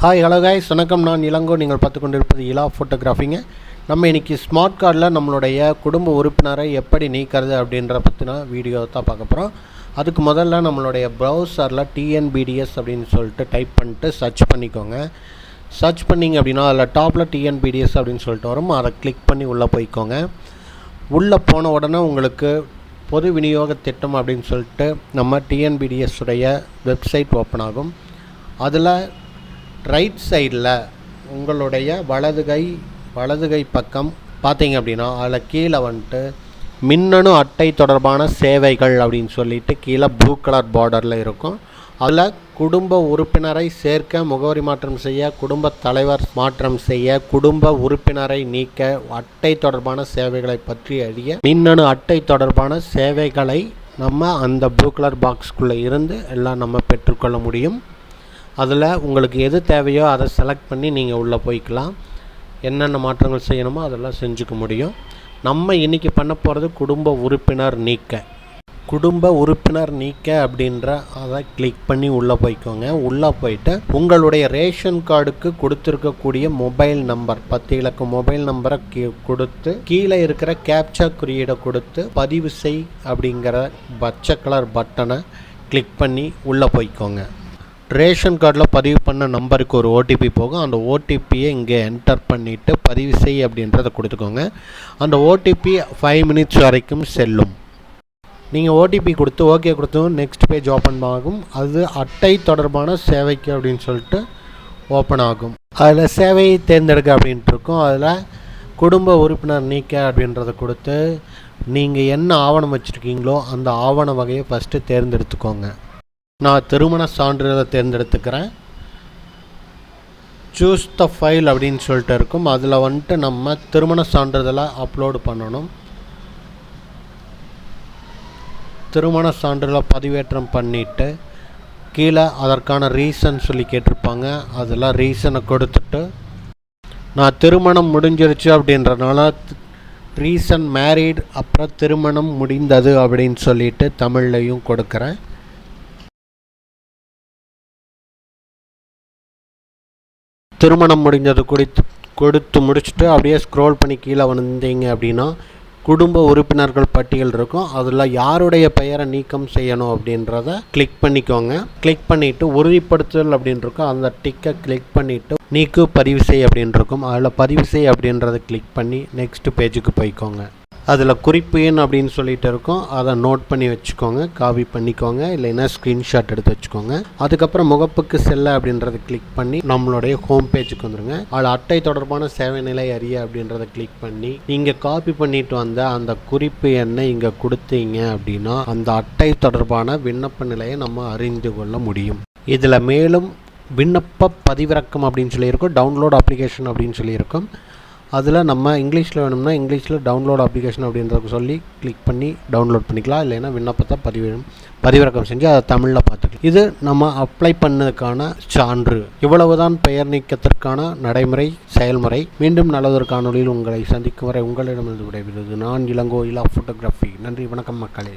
Hi hello guys வணக்கம். நான் இளங்கோ. நீங்கள் பார்த்து கொண்டிருப்பது இலா ஃபோட்டோகிராஃபிங்க நம்ம இன்றைக்கி ஸ்மார்ட் கார்டில் நம்மளுடைய குடும்ப உறுப்பினரை எப்படி நீக்கிறது அப்படின்ற பற்றின வீடியோ தான் பார்க்க போகிறோம் அதுக்கு முதல்ல நம்மளுடைய ப்ரௌசரில் டிஎன்பிடிஎஸ் அப்படின்னு சொல்லிட்டு டைப் பண்ணிட்டு சர்ச் பண்ணிக்கோங்க. சர்ச் பண்ணிங்க அப்படின்னா அதில் டாப்பில் டிஎன்பிடிஎஸ் அப்படின்னு சொல்லிட்டு வரும். அதை கிளிக் பண்ணி உள்ளே போய்க்கோங்க. உள்ளே போன உடனே உங்களுக்கு பொது விநியோக திட்டம் அப்படின்னு சொல்லிட்டு நம்ம டிஎன்பிடிஎஸ் உடைய வெப்சைட் ஓப்பன் ஆகும். அதில் ரைட் சைடில் உங்களுடைய வலது கை வலது கை பக்கம் பார்த்தீங்க அப்படின்னா அதில் கீழே வந்துட்டு மின்னணு அட்டை தொடர்பான சேவைகள் அப்படின்னு சொல்லிட்டு கீழே ப்ளூ கலர் பார்டரில் இருக்கும். அதில் குடும்ப உறுப்பினரை சேர்க்க முகவரி மாற்றம் செய்ய குடும்ப தலைவர் மாற்றம் செய்ய குடும்ப உறுப்பினரை நீக்க அட்டை தொடர்பான சேவைகளை பற்றி அறிய மின்னணு அட்டை தொடர்பான சேவைகளை நம்ம அந்த ப்ளூ கலர் பாக்ஸ்குள்ளே இருந்து எல்லாம் நம்ம பெற்றுக்கொள்ள முடியும். அதில் உங்களுக்கு எது தேவையோ அதை செலக்ட் பண்ணி நீங்கள் உள்ளே போய்க்கலாம். என்னென்ன மாற்றங்கள் செய்யணுமோ அதெல்லாம் செஞ்சுக்க முடியும். நம்ம இன்றைக்கி பண்ண போகிறது குடும்ப உறுப்பினர் நீக்க. குடும்ப உறுப்பினர் நீக்க அப்படின்ற அதை கிளிக் பண்ணி உள்ளே போய்க்கோங்க. உள்ளே போயிட்டு உங்களுடைய ரேஷன் கார்டுக்கு கொடுத்துருக்கக்கூடிய மொபைல் நம்பர் பத்து இலக்க மொபைல் நம்பரை கீ கொடுத்து கீழே இருக்கிற கேப்சா குறியீடை கொடுத்து பதிவு செய் அப்படிங்கிற பச்சை கலர் பட்டனை கிளிக் பண்ணி உள்ளே போய்க்கோங்க. ரேஷன் கார்டில் பதிவு பண்ண நம்பருக்கு ஒரு ஓடிபி போகும். அந்த ஓடிபியை இங்கே என்டர் பண்ணிவிட்டு பதிவு செய் அப்படின்றத கொடுத்துக்கோங்க. அந்த ஓடிபி ஃபைவ் மினிட்ஸ் வரைக்கும் செல்லும். நீங்கள் ஓடிபி கொடுத்து ஓகே கொடுத்தும் நெக்ஸ்ட் பேஜ் ஓப்பன் ஆகும். அது அட்டை தொடர்பான சேவைக்கு அப்படின்னு சொல்லிட்டு ஓப்பன் ஆகும். அதில் சேவையை தேர்ந்தெடுக்க அப்படின்ட்டு இருக்கும். அதில் குடும்ப உறுப்பினர் நீக்க அப்படின்றத கொடுத்து நீங்கள் என்ன ஆவணம் வச்சுருக்கீங்களோ அந்த ஆவண வகையை ஃபஸ்ட்டு தேர்ந்தெடுத்துக்கோங்க. நான் திருமண சான்றிதழை தேர்ந்தெடுத்துக்கிறேன். சூஸ் த ஃபைல் அப்படின்னு சொல்லிட்டு இருக்கும். அதில் வந்துட்டு நம்ம திருமண சான்றிதழை அப்லோடு பண்ணணும். திருமண சான்றிதழை பதிவேற்றம் பண்ணிவிட்டு கீழே அதற்கான ரீசன் சொல்லி கேட்டிருப்பாங்க. அதெல்லாம் ரீசனை கொடுத்துட்டு நான் திருமணம் முடிஞ்சிருச்சு அப்படின்றனால ரீசன் மேரீடு அப்புறம் திருமணம் முடிந்தது அப்படின்னு சொல்லிட்டு தமிழ்லையும் கொடுக்குறேன். திருமணம் முடிஞ்சது கொடுத்து கொடுத்து முடிச்சுட்டு அப்படியே ஸ்க்ரோல் பண்ணி கீழே வந்தீங்க அப்படின்னா குடும்ப உறுப்பினர்கள் பட்டியல் இருக்கும். அதில் யாருடைய பெயரை நீக்கம் செய்யணும் அப்படின்றத கிளிக் பண்ணிக்கோங்க. கிளிக் பண்ணிவிட்டு உறுதிப்படுத்துதல் அப்படின்னு இருக்கும். அந்த டிக்கை கிளிக் பண்ணிவிட்டு நீக்கு பதிவு செய் அப்படின்னு இருக்கும். அதில் பதிவு செய் அப்படின்றத கிளிக் பண்ணி நெக்ஸ்ட் பேஜுக்கு போய்க்கோங்க. அதில் குறிப்பு எண் அப்படின்னு சொல்லிட்டு இருக்கோம். அதை நோட் பண்ணி வச்சுக்கோங்க. காபி பண்ணிக்கோங்க. இல்லைன்னா ஸ்க்ரீன்ஷாட் எடுத்து வச்சுக்கோங்க. அதுக்கப்புறம் முகப்புக்கு செல்ல அப்படின்றத கிளிக் பண்ணி நம்மளுடைய ஹோம் பேஜுக்கு வந்துடுங்க அதில் அட்டை தொடர்பான சேவை நிலை அறிய அப்படின்றத கிளிக் பண்ணி நீங்கள் காப்பி பண்ணிட்டு வந்த அந்த குறிப்பு எண்ணை இங்கே கொடுத்தீங்க அப்படின்னா அந்த அட்டை தொடர்பான விண்ணப்ப நிலையை நம்ம அறிந்து கொள்ள முடியும். இதில் மேலும் விண்ணப்ப பதிவிறக்கம் அப்படின்னு சொல்லியிருக்கோம். டவுன்லோட் அப்ளிகேஷன் அப்படின்னு சொல்லியிருக்கோம். அதில் நம்ம இங்கிலீஷில் வேணும்னா இங்கிலீஷில் டவுன்லோட் அப்ளிகேஷன் அப்படின்றத சொல்லி கிளிக் பண்ணி டவுன்லோட் பண்ணிக்கலாம். இல்லைன்னா விண்ணப்பத்தை பதிவு பதிவிறக்கம் செஞ்சு அதை தமிழில் பார்த்துக்கலாம். இது நம்ம அப்ளை பண்ணதுக்கான சான்று. இவ்வளவுதான் பெயர் நீக்கத்திற்கான நடைமுறை செயல்முறை. மீண்டும் நல்லதொரு காணொலியில் உங்களை சந்திக்கும் வரை உங்களிடமிருந்து விடைபெறுவது நான் இளங்கோ இலா ஃபோட்டோகிராஃபி நன்றி வணக்கம் மக்களே.